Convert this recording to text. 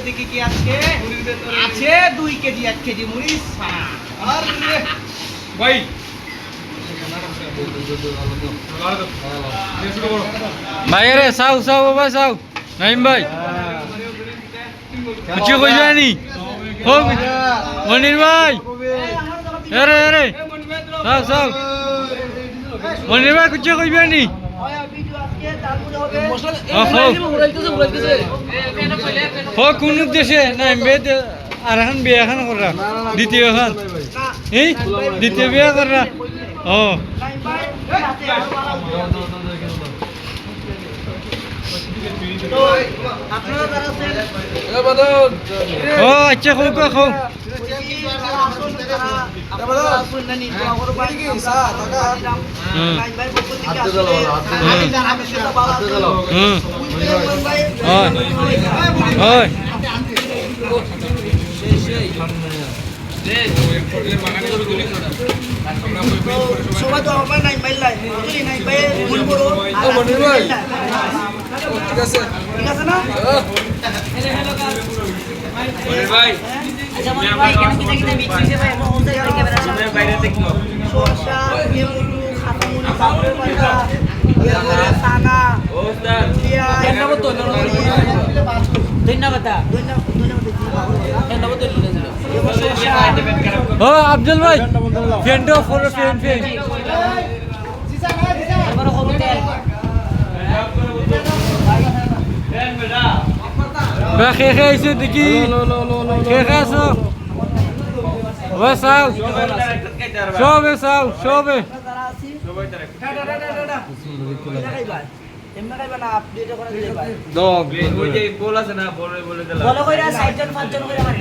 দেখি কি আজকে আছে দুই কেজি এক কেজি মুড়ি আরে ভাই ভাই আরে চাও চাও বাবা চাও নাইম ভাই কিছু কইবে নি হোক মনির ভাই আরে আরে চাও চাও মনির ভাই কিছু কইবে নি হোক কোন দেশে নাইম বে আর এখন বিয়ে এখন করা দ্বিতীয় এখন। এই দ্বিতীয় বিয়ে করা ও। আপনারা যারা ও। আচ্ছা হয় হয় সবাই তো আমার নাই মাইল নাই। ভাই। ঠিক আছে। ঠিক আছে না? ভাই। ও আফজল ভাই ফ্রেন্ড ফলো ফ্রেন্ড ফ্রেন্ড বা খে খে আইছে দেখি খে খে আছো ও চাও সবে চাও সবে বলো কইরা সাইজন পাঁচজন কইরা মারি